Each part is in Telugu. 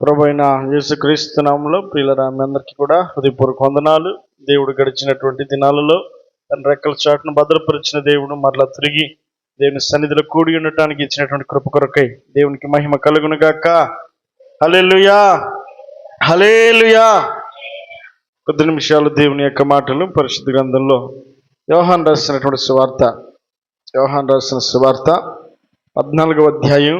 ప్రభు యేసుక్రీస్తు నామంలో ప్రియులరా మీ అందరికీ కూడా హృదయపూర్వక వందనాలు. దేవుడు గడిచినటువంటి దినాలలో తన రెక్కల చాటును భద్రపరిచిన దేవుడు మరలా తిరిగి దేవుని సన్నిధిలో కూడి ఉండటానికి ఇచ్చినటువంటి కృప కొరకై దేవునికి మహిమ కలుగును గాక. హలేలుయా హలేలుయా కొద్ది నిమిషాలు దేవుని యొక్క మాటలు పరిశుద్ధ గ్రంథంలో యోహాన్ రాసినటువంటి సువార్త. యోహాన్ రాసిన సువార్త పద్నాలుగవ అధ్యాయం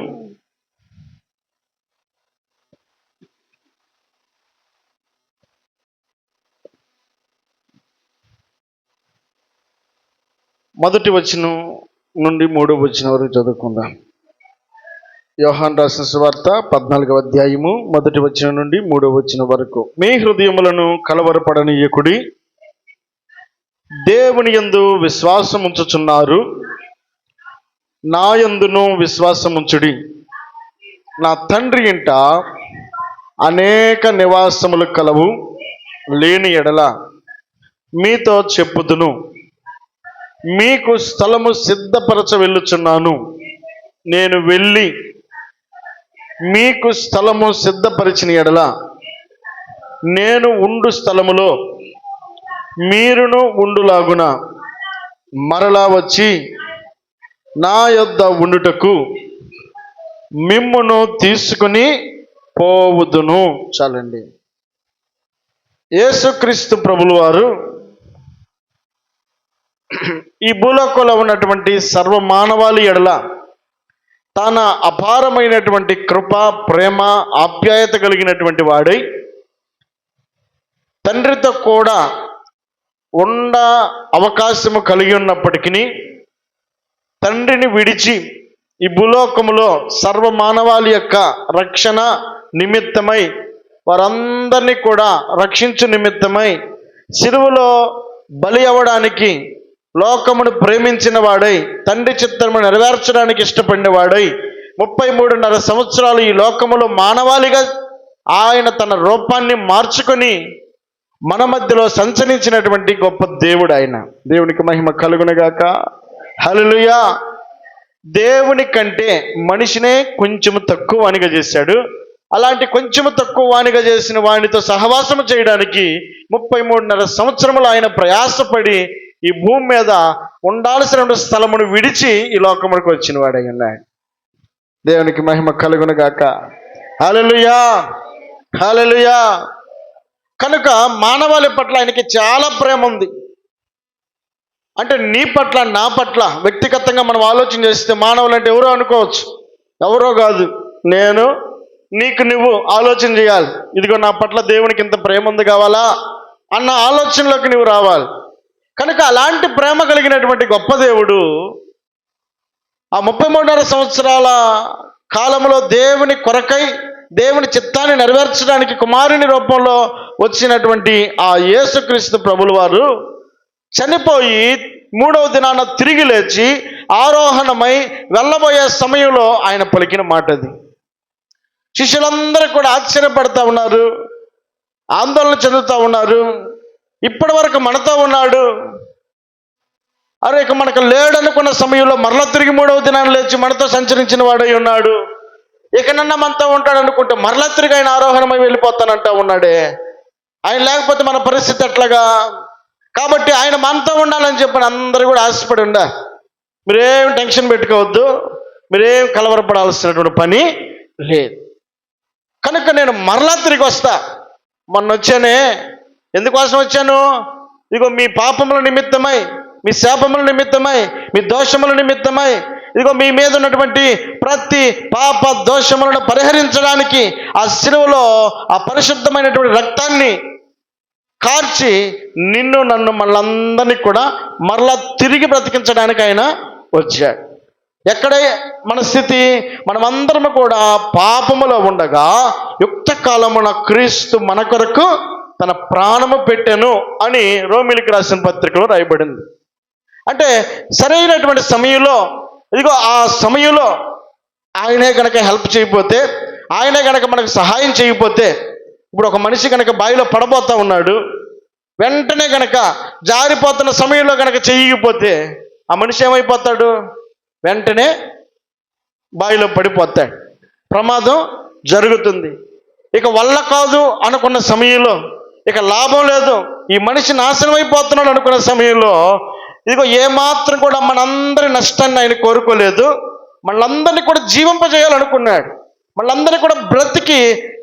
మొదటి వచనం నుండి మూడో వచనం వరకు చదువుకుందాం. యోహాన్ రాసిన సువార్త పద్నాలుగవ అధ్యాయము మొదటి వచనం నుండి మూడో వచనం వరకు. మీ హృదయములను కలవరపడనీయకుడి దేవుని యందు విశ్వాసం ఉంచుచున్నారు నా యందును విశ్వాసం ఉంచుడి నా తండ్రి ఇంట అనేక నివాసములు కలవు లేని ఎడల మీతో చెప్పుదును. మీకు స్థలము సిద్ధపరచ వెళ్ళుచున్నాను నేను వెళ్ళి మీకు స్థలము సిద్ధపరిచిన ఎడల నేను ఉండు స్థలములో మీరును ఉండులాగున మరలా వచ్చి నా యొద్ద ఉండుటకు మిమ్మును తీసుకుని పోవుదును. చాలండి. యేసుక్రీస్తు ప్రభులు వారు ఈ భూలోకంలో ఉన్నటువంటి సర్వ మానవాళి ఎడల తన అపారమైనటువంటి కృప ప్రేమ ఆప్యాయత కలిగినటువంటి వాడై తండ్రితో కూడా ఉండ అవకాశము కలిగి ఉన్నప్పటికీ తండ్రిని విడిచి ఈ భూలోకములో సర్వ మానవాళి యొక్క రక్షణ నిమిత్తమై వారందరినీ కూడా రక్షించు నిమిత్తమై సిరువులో బలి అవ్వడానికి లోకమును ప్రేమించిన వాడై తండ్రి చిత్తము నెరవేర్చడానికి ఇష్టపడిన వాడై ముప్పై మూడున్నర సంవత్సరాలు ఈ లోకములో మానవాళిగా ఆయన తన రూపాన్ని మార్చుకొని మన మధ్యలో సంచరించినటువంటి గొప్ప దేవుడు ఆయన. దేవునికి మహిమ కలుగునగాక. హల్లెలూయా. దేవుని కంటే మనిషినే కొంచెం తక్కువ వానిగా చేశాడు. అలాంటి కొంచెము తక్కువ వానిగా చేసిన వానితో సహవాసము చేయడానికి ముప్పై మూడున్నర సంవత్సరములు ఆయన ప్రయాసపడి ఈ భూమి మీద ఉండాల్సిన స్థలమును విడిచి ఈ లోకములకు వచ్చిన వాడే ఉన్నాడు దేవునికి మహిమ కలుగునుగాక గాక. హల్లెలూయా! కనుక మానవాళి పట్ల ఆయనకి చాలా ప్రేమ ఉంది. అంటే నీ పట్ల నా పట్ల వ్యక్తిగతంగా మనం ఆలోచన చేస్తే మానవులు అంటే ఎవరో అనుకోవచ్చు. ఎవరో కాదు. నేను నీకు నువ్వు ఆలోచన చేయాలి. ఇదిగో నా పట్ల దేవునికి ఇంత ప్రేమ ఉంది కావాలా? అన్న ఆలోచనలోకి నువ్వు రావాలి. కనుక అలాంటి ప్రేమ కలిగినటువంటి గొప్ప దేవుడు ఆ ముప్పై మూడున్నర సంవత్సరాల కాలంలో దేవుని కొరకై దేవుని చిత్తాన్ని నెరవేర్చడానికి కుమారుని రూపంలో వచ్చినటువంటి ఆ యేసుక్రీస్తు ప్రభులు వారు చనిపోయి మూడవ దినాన తిరిగి లేచి ఆరోహణమై వెళ్ళబోయే సమయంలో ఆయన పలికిన మాట అది శిష్యులందరూ కూడా ఆశ్చర్యపడతా ఉన్నారు ఆందోళన చెందుతూ ఉన్నారు. ఇప్పటి వరకు మనతో ఉన్నాడు. అరే ఇక మనకు లేడనుకున్న సమయంలో మరల తిరిగి మూడవ దినాన్ని లేచి మనతో సంచరించిన వాడై ఉన్నాడు. ఇక నన్న మనతో ఉంటాడు అనుకుంటే మరల తిరిగి ఆయన ఆరోహణమై వెళ్ళిపోతానంటా ఉన్నాడే. ఆయన లేకపోతే మన పరిస్థితి ఎట్లాగా? కాబట్టి ఆయన మనతో ఉండాలని చెప్పని అందరూ కూడా ఆశపడి ఉండ. మీరేం టెన్షన్ పెట్టుకోవద్దు. మీరేం కలవరపడాల్సినటువంటి పని లేదు. కనుక నేను మరలా తిరిగి వస్తా. మొన్న వచ్చానే ఎందుకోసం వచ్చాను? ఇదిగో మీ పాపముల నిమిత్తమై మీ శాపముల నిమిత్తమై మీ దోషముల నిమిత్తమై ఇదిగో మీ మీద ఉన్నటువంటి ప్రతి పాప దోషములను పరిహరించడానికి ఆ శిలువలో ఆ పరిశుద్ధమైనటువంటి రక్తాన్ని కార్చి నిన్ను నన్ను మళ్ళందరినీ కూడా మరలా తిరిగి బ్రతికించడానికి ఆయన వచ్చాడు. ఎక్కడే మన స్థితి? మనమందరం కూడా పాపములో ఉండగా యుక్త కాలమున క్రీస్తు మన కొరకు తన ప్రాణము పెట్టాను అని రోమిలికి రాసిన పత్రికలో రాయబడింది. అంటే సరైనటువంటి సమయంలో ఇదిగో ఆ సమయంలో ఆయనే కనుక హెల్ప్ చేయకపోతే ఆయనే కనుక మనకు సహాయం చేయకపోతే ఇప్పుడు ఒక మనిషి కనుక బావిలో పడబోతా ఉన్నాడు వెంటనే కనుక జారిపోతున్న సమయంలో కనుక చేయకపోతే ఆ మనిషి ఏమైపోతాడు? వెంటనే బావిలో పడిపోతాడు. ప్రమాదం జరుగుతుంది. ఇక వల్ల కాదు అనుకున్న సమయంలో ఇక లాభం లేదు. ఈ మనిషి నాశనం అయిపోతున్నాడు అనుకున్న సమయంలో ఇదిగో ఏమాత్రం కూడా మనందరి నష్టాన్ని ఆయన కోరుకోలేదు. మనందరినీ కూడా జీవింపజేయాలనుకున్నాడు. మనందరినీ కూడా బ్రతికి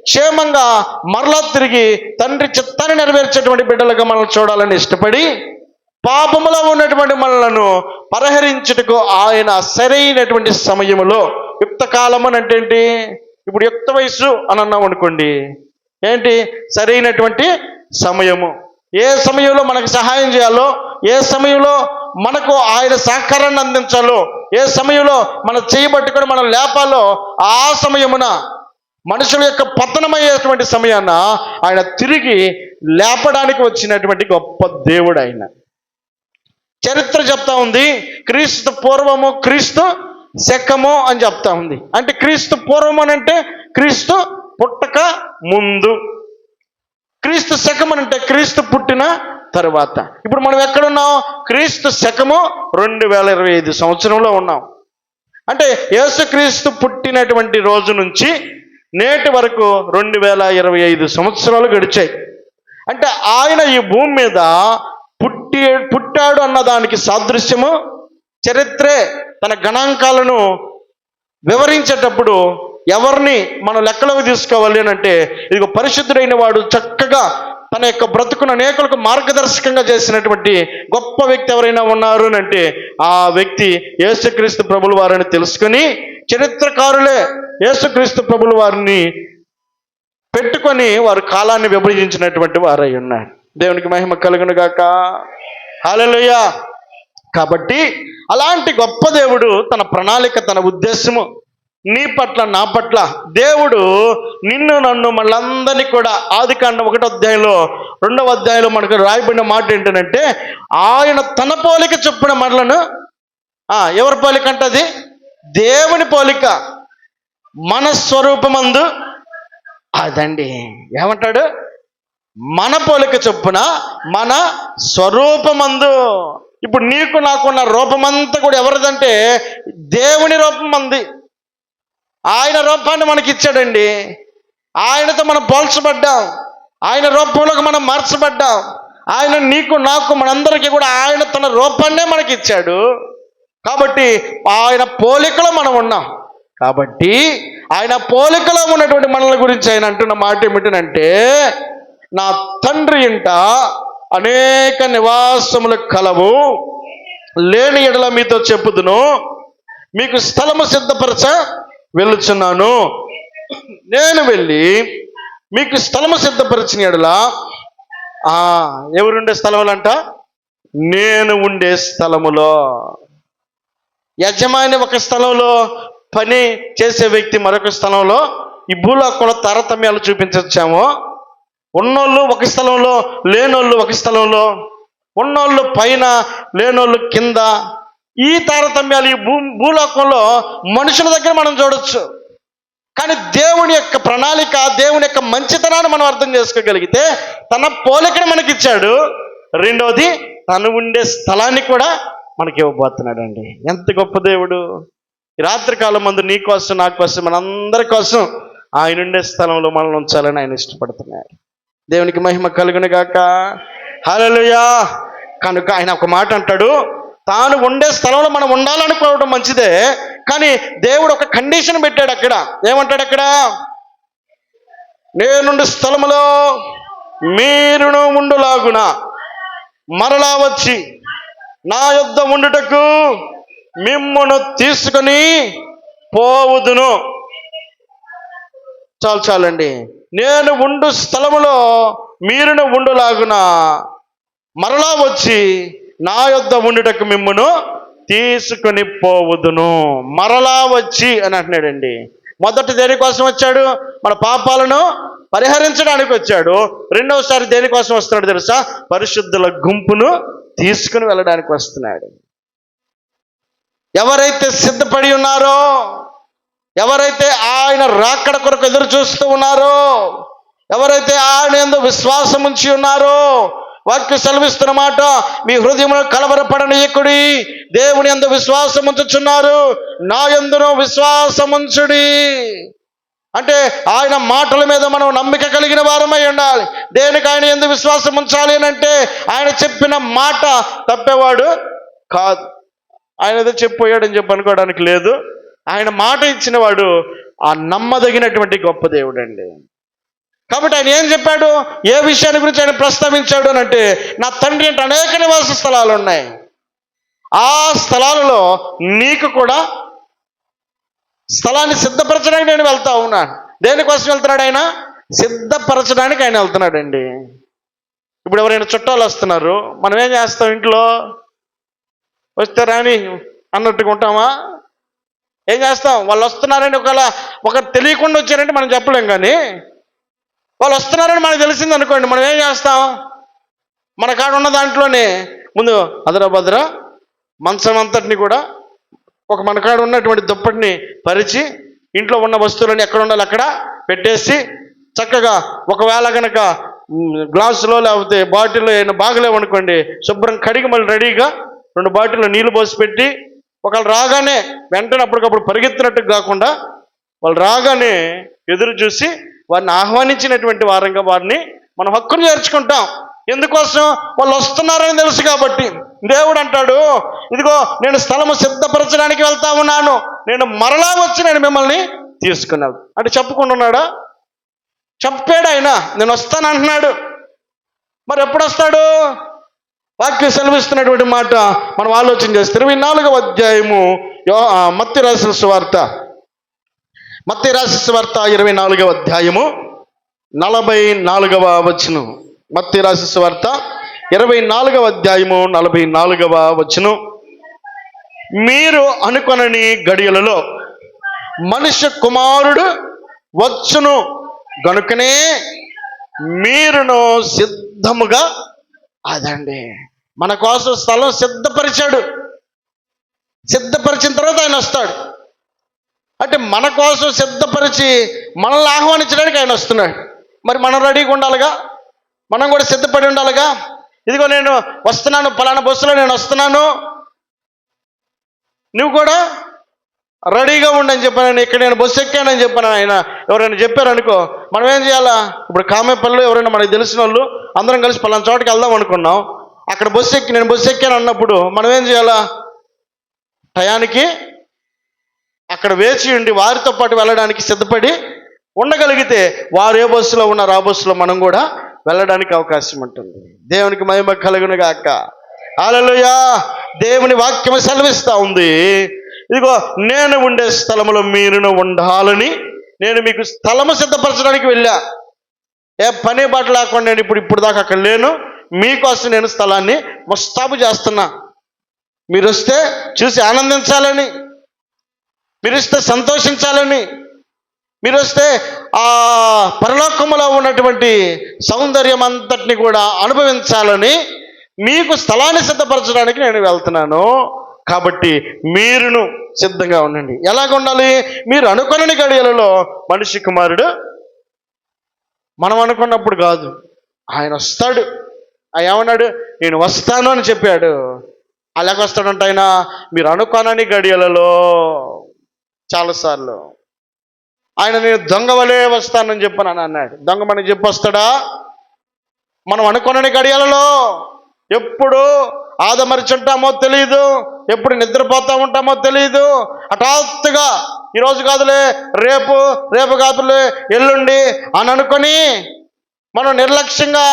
క్షేమంగా మరలా తిరిగి తండ్రి చిత్తాన్ని నెరవేర్చేటువంటి బిడ్డలుగా మనల్ని చూడాలని ఇష్టపడి పాపములో ఉన్నటువంటి మనలను పరిహరించుటకు ఆయన సరైనటువంటి సమయములో యుక్త కాలం అని అంటే ఏంటి? ఇప్పుడు యుక్త వయసు అని అన్నాం అనుకోండి. ఏంటి? సరైనటువంటి సమయము. ఏ సమయంలో మనకు సహాయం చేయాలో ఏ సమయంలో మనకు ఆయన సహకారాన్ని అందించాలో ఏ సమయంలో మన చేయబట్టుకొని మనం లేపాలో ఆ సమయమున మనుషుల యొక్క పతనమయ్యేటువంటి సమయాన ఆయన తిరిగి లేపడానికి వచ్చినటువంటి గొప్ప దేవుడు ఆయన చరిత్ర చెప్తా ఉంది క్రీస్తు పూర్వము క్రీస్తు శకము అని చెప్తా ఉంది. అంటే క్రీస్తు పూర్వం అని అంటే క్రీస్తు పుట్టక ముందు. క్రీస్తు శకం అని అంటే క్రీస్తు పుట్టిన తర్వాత. ఇప్పుడు మనం ఎక్కడున్నాం? క్రీస్తు శకము రెండు వేల ఇరవై ఐదు సంవత్సరంలో ఉన్నాం. అంటే యేసుక్రీస్తు పుట్టినటువంటి రోజు నుంచి నేటి వరకు రెండు వేల ఇరవై ఐదు సంవత్సరాలు గడిచాయి. అంటే ఆయన ఈ భూమి మీద పుట్టి పుట్టాడు అన్న దానికి సాదృశ్యము చరిత్రే తన గణాంకాలను వివరించేటప్పుడు ఎవరిని మనం లెక్కలోకి తీసుకోవాలి అని అంటే ఇదిగో పరిశుద్ధుడైన వాడు చక్కగా తన యొక్క బ్రతుకును అనేకులకు మార్గదర్శకంగా చేసినటువంటి గొప్ప వ్యక్తి ఎవరైనా ఉన్నారు అని అంటే ఆ వ్యక్తి యేసుక్రీస్తు ప్రభుల వారిని తెలుసుకొని చరిత్రకారులే యేసుక్రీస్తు ప్రభుల వారిని పెట్టుకొని వారు కాలాన్ని విభజించినటువంటి వారై ఉన్నారు. దేవునికి మహిమ కలుగును గాక. కాబట్టి అలాంటి గొప్ప దేవుడు తన ప్రణాళిక తన ఉద్దేశము నీ పట్ల నా పట్ల దేవుడు నిన్ను నన్ను మళ్ళందరినీ కూడా ఆది కాండం ఒకటో అధ్యాయంలో రెండవ అధ్యాయంలో మనకు రాయబడిన మాట ఏంటంటే ఆయన తన పోలిక చొప్పున మనలను ఎవరి పోలిక అంటది దేవుని పోలిక మన స్వరూపమందు అదండి. ఏమంటాడు? మన పోలిక చొప్పున మన స్వరూపమందు. ఇప్పుడు నీకు నాకున్న రూపమంతా కూడా ఎవరిదంటే దేవుని రూపం అంది ఆయన రూపాన్ని మనకి ఇచ్చాడండి ఆయనతో మనం పోల్చబడ్డాం. ఆయన రూపంలోకి మనం మార్చబడ్డాం. ఆయన నీకు నాకు మనందరికీ కూడా ఆయన తన రూపాన్నే మనకి ఇచ్చాడు కాబట్టి ఆయన పోలికలో మనం ఉన్నాం. కాబట్టి ఆయన పోలికలో ఉన్నటువంటి మనల గురించి ఆయన అంటున్న మాట ఏమిటంటే నా తండ్రి ఇంట అనేక నివాసములు కలవు. లేని ఎడల మీతో చెప్పుదును. మీకు స్థలము సిద్ధపరచ వెళ్ళుచున్నాను. నేను వెళ్ళి మీకు స్థలము సిద్ధపరిచిన ఎడలా ఎవరుండే స్థలములంట? నేను ఉండే స్థలములో. యజమాని ఒక స్థలంలో పని చేసే వ్యక్తి మరొక స్థలంలో ఈ భూలోకంలో తారతమ్యాలు చూపించచ్చాము. ఉన్నోళ్ళు ఒక స్థలంలో లేనోళ్ళు ఒక స్థలంలో ఉన్నోళ్ళు పైన లేనోళ్ళు కింద. ఈ తారతమ్యాలు ఈ భూ భూలోకంలో మనుషుల దగ్గర మనం చూడొచ్చు. కానీ దేవుని యొక్క ప్రణాళిక దేవుని యొక్క మంచితనాన్ని మనం అర్థం చేసుకోగలిగితే తన పోలికను మనకి ఇచ్చాడు రెండవది తను ఉండే స్థలాన్ని కూడా మనకి ఇవ్వబోతున్నాడు అండి ఎంత గొప్ప దేవుడు. రాత్రికాలం మందు నీ కోసం నా కోసం మనందరి కోసం ఆయన ఉండే స్థలంలో మనల్ని ఉంచాలని ఆయన ఇష్టపడుతున్నాడు దేవునికి మహిమ కలుగును గాక. హల్లెలూయా. కనుక ఆయన ఒక మాట అంటాడు. తాను ఉండే స్థలంలో మనం ఉండాలనుకోవడం మంచిదే కానీ దేవుడు ఒక కండిషన్ పెట్టాడు అక్కడ. ఏమంటాడు అక్కడ? నేనుండే స్థలములో మీరును ఉండులాగున మరలా వచ్చి నా యొద్ద ఉండుటకు మిమ్మును తీసుకొని పోవుదును. చాలు చాలండి. నేను ఉండు స్థలములో మీరును ఉండులాగున మరలా వచ్చి నా యొద్ద ఉండుటకు మిమ్మను తీసుకుని పోవుదును. మరలా వచ్చి అని అంటున్నాడండి. మొదటి దేనికోసం వచ్చాడు? మన పాపాలను పరిహరించడానికి వచ్చాడు. రెండవసారి దేనికోసం వస్తున్నాడు తెలుసా? పరిశుద్ధుల గుంపును తీసుకుని వెళ్ళడానికి వస్తున్నాడు. ఎవరైతే సిద్ధపడి ఉన్నారో ఎవరైతే ఆయన రాకడ కొరకు ఎదురు చూస్తూ ఉన్నారో ఎవరైతే ఆయన ఎందు విశ్వాసం ఉంచి ఉన్నారో వాక్య సెలవిస్తున్న మాట మీ హృదయంలో కలవరపడనీయకుడి దేవుని ఎందు విశ్వాసం ఉంచుచున్నారు నా ఎందునో విశ్వాసం ఉంచుడి అంటే ఆయన మాటల మీద మనం నమ్మిక కలిగిన వారమై ఉండాలి. దేనికి ఆయన ఎందుకు విశ్వాసం ఉంచాలి అని అంటే ఆయన చెప్పిన మాట తప్పేవాడు కాదు. ఆయన ఏదో చెప్పిపోయాడని చెప్పి అనుకోవడానికి లేదు. ఆయన మాట ఇచ్చిన వాడు ఆ నమ్మదగినటువంటి గొప్ప దేవుడు అండి కాబట్టి ఆయన ఏం చెప్పాడు? ఏ విషయాన్ని గురించి ఆయన ప్రస్తావించాడు అని అంటే నా తండ్రి అంటే అనేక నివాస స్థలాలు ఉన్నాయి. ఆ స్థలాలలో నీకు కూడా స్థలాన్ని సిద్ధపరచడానికి నేను వెళ్తా ఉన్నాను. దేనికోసం వెళ్తున్నాడు ఆయన? సిద్ధపరచడానికి ఆయన వెళ్తున్నాడండి. ఇప్పుడు ఎవరైనా చుట్టాలు వస్తున్నారు మనం ఏం చేస్తాం ఇంట్లో? వస్తే రాని అన్నట్టుగా ఉంటామా? ఏం చేస్తాం? వాళ్ళు వస్తున్నారని ఒకవేళ ఒకరు తెలియకుండా వచ్చారంటే మనం చెప్పలేం కానీ వాళ్ళు వస్తున్నారని మనకు తెలిసింది అనుకోండి మనం ఏం చేస్తాం? మన కాడ ఉన్న దాంట్లోనే ముందు అదరా భద్ర మంచం అంతటిని కూడా ఒక మన కాడ ఉన్నటువంటి దుప్పటిని పరిచి ఇంట్లో ఉన్న వస్తువులని ఎక్కడ ఉండాలి అక్కడ పెట్టేసి చక్కగా ఒకవేళ కనుక గ్లాసులో లేకపోతే బాటిల్లో ఏమైనా బాగలేవనుకోండి శుభ్రం కడిగి మళ్ళీ రెడీగా రెండు బాటిల్లో నీళ్ళు పోసి పెట్టి ఒకళ్ళు రాగానే వెంటనే అప్పటికప్పుడు పరిగెత్తినట్టు కాకుండా వాళ్ళు రాగానే ఎదురు చూసి వారిని ఆహ్వానించినటువంటి వారంగా వారిని మనం హక్కును చేర్చుకుంటాం. ఎందుకోసం? వాళ్ళు వస్తున్నారని తెలుసు కాబట్టి. దేవుడు అంటాడు ఇదిగో నేను స్థలము సిద్ధపరచడానికి వెళ్తా ఉన్నాను. నేను మరలా వచ్చి నేను మిమ్మల్ని తీసుకున్నాను. అంటే చెప్పుకుంటున్నాడా చెప్పాడు ఆయన. నేను వస్తాను అంటున్నాడు. మరి ఎప్పుడు వస్తాడు? వాక్యం సెలవిస్తున్నటువంటి మాట మనం ఆలోచన చేస్తే ఇరవై నాలుగవ అధ్యాయము యో- మత్తి రాసిన సువార్త. మత్తి రాసిన వార్త ఇరవై నాలుగవ అధ్యాయము నలభై నాలుగవ వచనం. మత్తి రాసిన వార్త ఇరవై నాలుగవ అధ్యాయము నలభై నాలుగవ వచనం. మీరు అనుకొనని గడియలలో మనుష్య కుమారుడు వచ్చును గనుకనే మీరును సిద్ధముగా అదండి. మన కోసం స్థలం సిద్ధపరిచాడు. సిద్ధపరిచిన తర్వాత ఆయన వస్తాడు. అంటే మన కోసం సిద్ధపరిచి మనల్ని ఆహ్వానించడానికి ఆయన వస్తున్నాడు. మరి మనం రెడీగా ఉండాలిగా? మనం కూడా సిద్ధపడి ఉండాలిగా? ఇదిగో నేను వస్తున్నాను పలానా బస్సులో నేను వస్తున్నాను. నువ్వు కూడా రెడీగా ఉండని చెప్పాను. ఇక్కడ నేను బస్సు ఎక్కానని చెప్పాను ఆయన. ఎవరైనా చెప్పారనుకో మనం ఏం చేయాలా? ఇప్పుడు కామేపల్లి ఎవరైనా మనకి తెలిసిన వాళ్ళు అందరం కలిసి పలానా చోటకి వెళ్దాం అనుకున్నాం. అక్కడ బస్సు ఎక్కి నేను బస్సు ఎక్కాను అన్నప్పుడు మనం ఏం చేయాలా? టయానికి అక్కడ వేచి ఉండి వారితో పాటు వెళ్ళడానికి సిద్ధపడి ఉండగలిగితే వారు ఏ బస్సులో ఉన్నారు ఆ బస్సులో మనం కూడా వెళ్ళడానికి అవకాశం ఉంటుంది. దేవునికి మహిమ కలుగును గాక అలలుయా దేవుని వాక్యం సెలవిస్తూ ఉంది. ఇదిగో నేను ఉండే స్థలములో మీరును ఉండాలని నేను మీకు స్థలము సిద్ధపరచడానికి వెళ్ళా. ఏ పని బాట లేకుండా నేను ఇప్పుడు ఇప్పుడు దాకా అక్కడ లేను. మీకోసం నేను స్థలాన్ని ముస్తాబు చేస్తున్నా. మీరు వస్తే చూసి ఆనందించాలని. మీరు వస్తే సంతోషించాలని మీరు వస్తే ఆ పరలోకములో ఉన్నటువంటి సౌందర్యం అంతటిని కూడా అనుభవించాలని మీకు స్థలాన్ని సిద్ధపరచడానికి నేను వెళ్తున్నాను. కాబట్టి మీరును సిద్ధంగా ఉండండి. ఎలాగ ఉండాలి మీరు అనుకునని గడియలలో మనిషి కుమారుడు మనం అనుకున్నప్పుడు కాదు. ఆయన వస్తాడు. ఆయన ఏమన్నాడు? నేను వస్తాను అని చెప్పాడు. అలాగ వస్తాడంట ఆయన. మీరు అనుకోనని గడియలలో చాలాసార్లు ఆయన నేను దొంగ వలే వస్తానని చెప్పాను అన్నాడు. దొంగ మనకి చెప్పి వస్తాడా మనం అనుకున్న గడియాలలో ఎప్పుడు ఆదమరిచుంటామో తెలియదు ఎప్పుడు నిద్రపోతా ఉంటామో తెలియదు హఠాత్తుగా ఈరోజు కాదులే రేపు రేపు కాదులే ఎల్లుండి అని అనుకొని మనం నిర్లక్ష్యంగా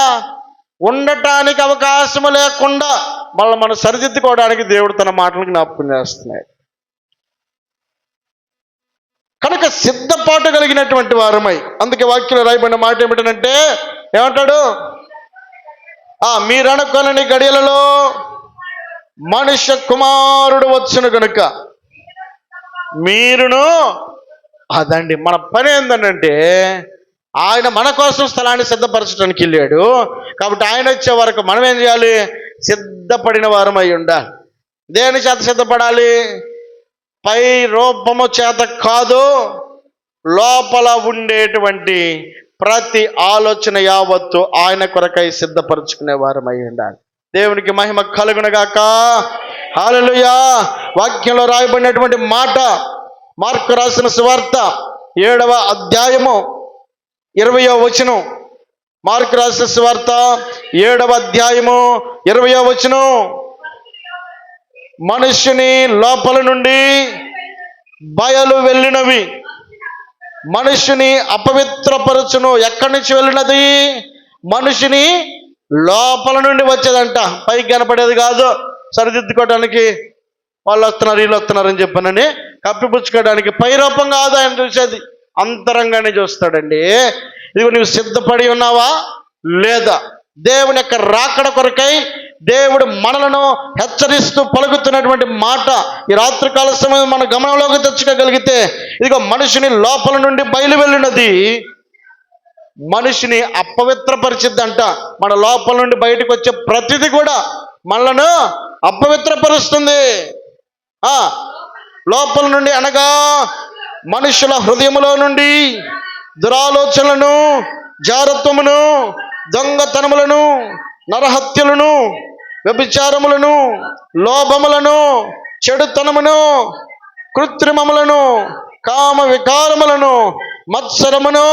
ఉండటానికి అవకాశం లేకుండా మళ్ళీ మనం సరిదిద్దుకోవడానికి దేవుడు తన మాటలకు జ్ఞాపకం చేస్తున్నాడు. కనుక సిద్ధపాటు కలిగినటువంటి వారమై అందుకే వాక్యంలో రాయబడిన మాట ఏమిటంటే ఏమంటాడు? ఆ మీరు గడియలలో మనుష్య కుమారుడు వచ్చును కనుక మీరును అదండి మన పని ఏంటంటే ఆయన మన కోసం స్థలాన్ని సిద్ధపరచడానికి వెళ్ళాడు. కాబట్టి ఆయన వచ్చే వరకు మనం ఏం చేయాలి? సిద్ధపడిన వారం అయి ఉండాలి. దేని చేత సిద్ధపడాలి? పై రూపము చేత కాదు లోపల ఉండేటువంటి ప్రతి ఆలోచన యావత్తు ఆయన కొరకై సిద్ధపరచుకునే వారమై ఉండాలి. దేవునికి మహిమ కలుగునగాక హాలలుయా వాక్యంలో రాయబడినటువంటి మాట మార్కు రాసిన సువార్త ఏడవ అధ్యాయము ఇరవయో వచనం. మార్కు రాసిన సువార్త ఏడవ అధ్యాయము ఇరవయో వచనం. మనుష్యుని లోపల నుండి బయలు వెళ్ళినవి. మనుషుని అపవిత్రపరచును. ఎక్కడి నుంచి వెళ్ళినది? మనిషిని లోపల నుండి వచ్చేదంట. పైకి కనపడేది కాదు. సరిదిద్దుకోవడానికి వాళ్ళు వస్తున్నారు వీళ్ళు వస్తున్నారని చెప్పానని కప్పిపుచ్చుకోవడానికి పై రూపం కాదు ఆయన చూసేది. అంతరంగానే చూస్తాడండి. ఇది నువ్వు సిద్ధపడి ఉన్నావా? లేదా? దేవుని యొక్క రాకడ కొరకై దేవుడు మనలను హెచ్చరిస్తూ పలుకుతున్నటువంటి మాట ఈ రాత్రికాల సమయం మన గమనంలోకి తెచ్చుకోగలిగితే ఇదిగో మనిషిని లోపల నుండి బయలు వెళ్ళినది మనిషిని అపవిత్రపరిచిద్దంట. మన లోపల నుండి బయటకు వచ్చే ప్రతిది కూడా మనలను అపవిత్రపరుస్తుంది. ఆ లోపల నుండి అనగా మనుషుల హృదయములో నుండి దురాలోచనలను జారత్వమును దొంగతనములను నరహత్యలను వ్యభిచారములను లోభములను చెడుతనమును కృత్రిమములను కామ వికారములను మత్సరమును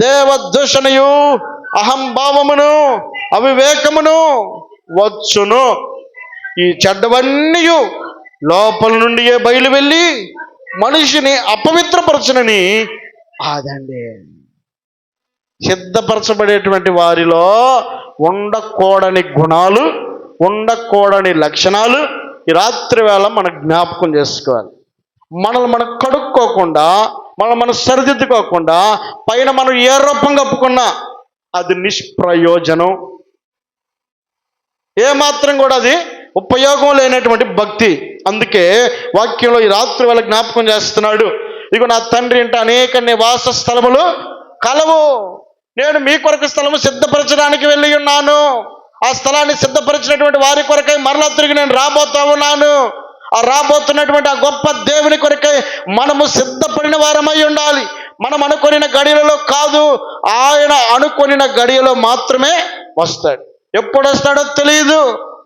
దేవదూషణయు అహంభావమును అవివేకమును వచ్చును. ఈ చెడ్డవన్నీ లోపల నుండియే బయలు వెళ్ళి మనిషిని అపవిత్రపరచునని ఆదండి. సిద్ధపరచబడేటువంటి వారిలో ఉండకూడని గుణాలు ఉండకూడని లక్షణాలు ఈ రాత్రి వేళ మనం జ్ఞాపకం చేసుకోవాలి. మనల్ని మనం కడుక్కోకుండా మనం మనం సరిదిద్దుకోకుండా పైన మనం ఏ రూపం కప్పుకున్నా అది నిష్ప్రయోజనం. ఏమాత్రం కూడా అది ఉపయోగం లేనటువంటి భక్తి. అందుకే వాక్యంలో ఈ రాత్రి వేళ జ్ఞాపకం చేస్తున్నాడు. ఇక నా తండ్రి ఇంట అనేక నివాస స్థలములు కలవు. నేను మీ కొరకు స్థలము సిద్ధపరచడానికి వెళ్ళి ఉన్నాను. ఆ స్థలాన్ని సిద్ధపరిచినటువంటి వారి కొరకై మరలా తిరిగి నేను రాబోతా ఉన్నాను. ఆ రాబోతున్నటువంటి ఆ గొప్ప దేవుని కొరకై మనము సిద్ధపడిన వారమై ఉండాలి. మనం అనుకొనిన గడియలలో కాదు ఆయన అనుకొనిన గడియలో మాత్రమే వస్తాడు. ఎప్పుడు వస్తాడో తెలియదు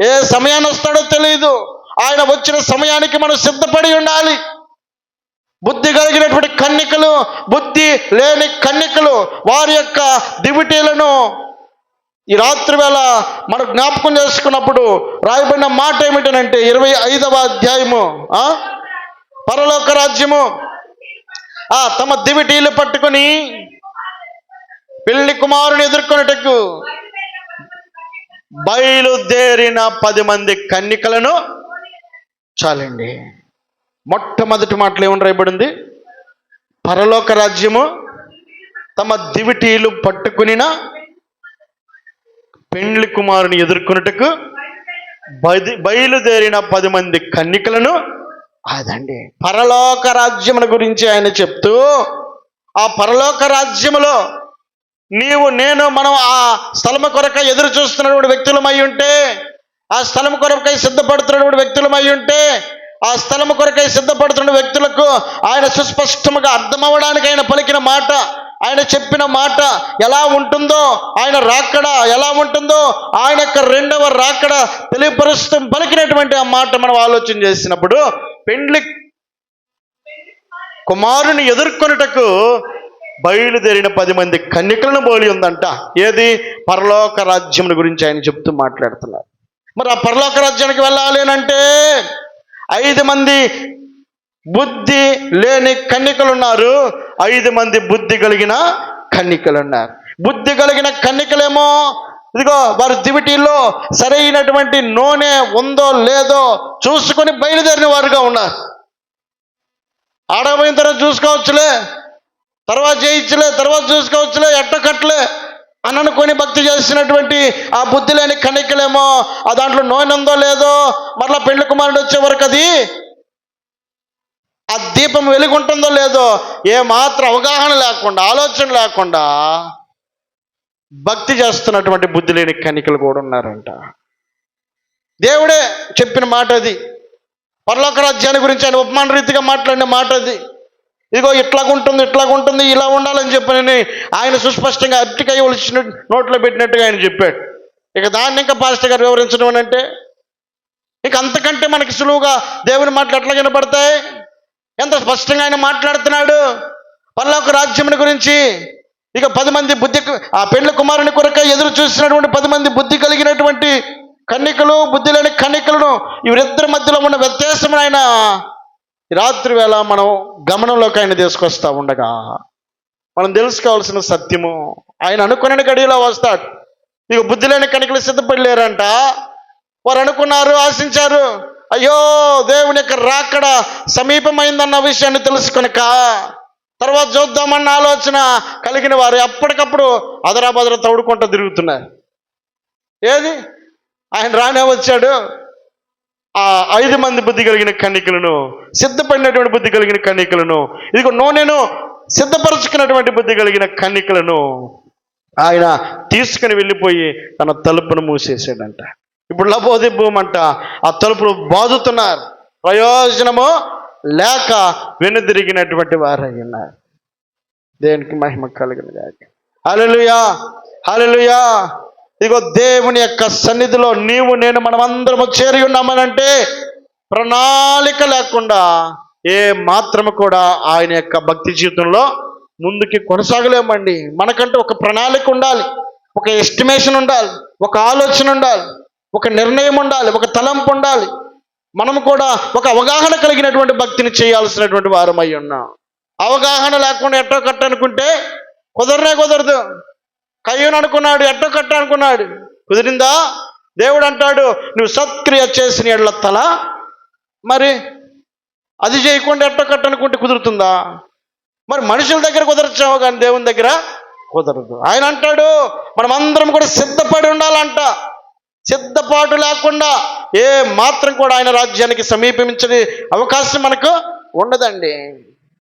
ఏ సమయాన్ని వస్తాడో తెలియదు ఆయన వచ్చిన సమయానికి మనం సిద్ధపడి ఉండాలి. బుద్ధి కలిగినటువంటి కన్నికలు బుద్ధి లేని కన్నికలు వారి యొక్క దివిటీలను ఈ రాత్రి వేళ మనం జ్ఞాపకం చేసుకున్నప్పుడు రాయబడిన మాట ఏమిటనంటే ఇరవై ఐదవ అధ్యాయము పరలోక రాజ్యము. ఆ తమ దివిటీలు పట్టుకొని పెళ్ళి కుమారుని ఎదుర్కొనేటకు బయలుదేరిన పది మంది కన్నికలను చాలండి. మొట్టమొదటి మాటలు ఏమని రాయబడింది? పరలోక రాజ్యము తమ దివిటీలు పట్టుకునిన పెండ్లి కుమారుని ఎదుర్కొనుటకు బది బయలుదేరిన పది మంది కన్నికలను అదండి పరలోక రాజ్యముల గురించి ఆయన చెప్తూ ఆ పరలోక రాజ్యములో నీవు నేను మనం ఆ స్థలము కొరకై ఎదురు చూస్తున్నటువంటి వ్యక్తులమై ఉంటే ఆ స్థలం కొరకై సిద్ధపడుతున్నటువంటి వ్యక్తులమై ఉంటే ఆ స్థలము కొరకై సిద్ధపడుతున్న వ్యక్తులకు ఆయన సుస్పష్టముగా అర్థమవడానికి ఆయన పలికిన మాట ఆయన చెప్పిన మాట ఎలా ఉంటుందో ఆయన రాకడ ఎలా ఉంటుందో ఆయన యొక్క రెండవ రాకడ తెలియపరుస్తూ పలికినటువంటి ఆ మాట మనం ఆలోచన చేసినప్పుడు పెండ్లి కుమారుని ఎదుర్కొనుటకు బయలుదేరిన పది మంది కన్యకలను బోలి ఉందంట. ఏది? పరలోక రాజ్యం గురించి ఆయన చెప్తూ మాట్లాడుతున్నారు. మరి ఆ పరలోక రాజ్యానికి వెళ్ళాలి అని అంటే ఐదు మంది బుద్ధి లేని కన్నికలు ఉన్నారు ఐదు మంది బుద్ధి కలిగిన కన్నికలు ఉన్నారు బుద్ధి కలిగిన కన్నికలేమో ఇదిగో వారి దివిటీల్లో సరైనటువంటి నూనె ఉందో లేదో చూసుకొని బయలుదేరిన వారుగా ఉన్నారు. ఆడపోయిన తర్వాత చూసుకోవచ్చులే తర్వాత చేయించలే తర్వాత చూసుకోవచ్చులే ఎట్టకట్లే అని అనుకొని భక్తి చేసినటువంటి ఆ బుద్ధి లేని కణికలేమో ఆ దాంట్లో నూనె ఉందో లేదో మరలా పెళ్ళి కుమారుడు వచ్చే వరకు అది ఆ దీపం వెలుగుంటుందో లేదో ఏ మాత్రం అవగాహన లేకుండా ఆలోచన లేకుండా భక్తి చేస్తున్నటువంటి బుద్ధి లేని కణికలు కూడా ఉన్నారంట. దేవుడే చెప్పిన మాట అది పరలోక రాజ్యాన్ని గురించి ఆయన ఉపమాన రీతిగా మాట్లాడిన మాట అది ఇదిగో ఇట్లాగుంటుంది ఇట్లాగుంటుంది ఇలా ఉండాలని చెప్పని ఆయన సుస్పష్టంగా అట్టికాయ ఒలిచిన నోట్లో పెట్టినట్టుగా ఆయన చెప్పాడు. ఇక దాన్ని ఇంకా పాస్టర్ గారు వివరించడం అని అంటే ఇక అంతకంటే మనకి సులువుగా దేవుని మాటలు ఎట్లా వినపడతాయి? ఎంత స్పష్టంగా ఆయన మాట్లాడుతున్నాడు? పరలోక రాజ్యముని గురించి. ఇక పది మంది బుద్ధి ఆ పెండ్ల కుమారుని కొరక ఎదురు చూసినటువంటి పది మంది బుద్ధి కలిగినటువంటి కన్నికలు బుద్ధి లేని కన్నికలను ఇవరిద్దరి మధ్యలో ఉన్న వ్యత్యాసం ఆయన రాత్రి వేళ మనం గమనంలోకి ఆయన తీసుకొస్తా ఉండగా మనం తెలుసుకోవాల్సిన సత్యము ఆయన అనుకున్న గడిలో వస్తాడు. ఇక బుద్ధి లేని కణికలు సిద్ధపడలేరంట. వారు అనుకున్నారు ఆశించారు అయ్యో దేవుని యొక్క రాకడ సమీపమైందన్న విషయాన్ని తెలుసుకొనక తర్వాత చూద్దామన్న ఆలోచన కలిగిన వారు ఎప్పటికప్పుడు అదరాబదర తౌడుకుంటూ తిరుగుతున్నారు. ఏది? ఆయన రానే వచ్చాడు. ఆ ఐదు మంది బుద్ధి కలిగిన కన్నికలను సిద్ధపడినటువంటి బుద్ధి కలిగిన కన్నికలను ఇదిగో నూనెను సిద్ధపరచుకున్నటువంటి బుద్ధి కలిగిన కన్నికలను ఆయన తీసుకుని వెళ్ళిపోయి తన తలుపును మూసేసాడంట ఇప్పుడు లబోదిబ్బోమంట ఆ తలుపులు బాదుతున్నారు. ప్రయోజనము లేక వెనుదిరిగినటువంటి వారై ఉన్నారు. దేనికి మహిమ కలిగిన గాక. హలలుయా హలలుయా ఇగో దేవుని యొక్క సన్నిధిలో నీవు నేను మనమందరము చేరి ఉన్నామనంటే ప్రణాళిక లేకుండా ఏ మాత్రము కూడా ఆయన యొక్క భక్తి జీవితంలో ముందుకి కొనసాగలేమండి. మనకంటూ ఒక ప్రణాళిక ఉండాలి ఒక ఎస్టిమేషన్ ఉండాలి ఒక ఆలోచన ఉండాలి ఒక నిర్ణయం ఉండాలి ఒక తలంపు ఉండాలి. మనము కూడా ఒక అవగాహన కలిగినటువంటి భక్తిని చేయాల్సినటువంటి వారమై ఉన్నాం. అవగాహన లేకుండా ఎట్టో కట్ట అనుకుంటే కుదరనే కుదరదు. కయ్యూని అనుకున్నాడు ఎట్టో కట్ట అనుకున్నాడు కుదిరిందా? దేవుడు అంటాడు నువ్వు సత్క్రియ చేసిన ఎళ్ళత్తల తల మరి అది చేయకుండా ఎట్టో కట్ట అనుకుంటే కుదురుతుందా? మరి మనుషుల దగ్గర కుదరచావు కానీ దేవుని దగ్గర కుదరదు. ఆయన అంటాడు మనం అందరం కూడా సిద్ధపడి ఉండాలంట. సిద్ధపాటు లేకుండా ఏ మాత్రం కూడా ఆయన రాజ్యానికి సమీపించని అవకాశం మనకు ఉండదండి.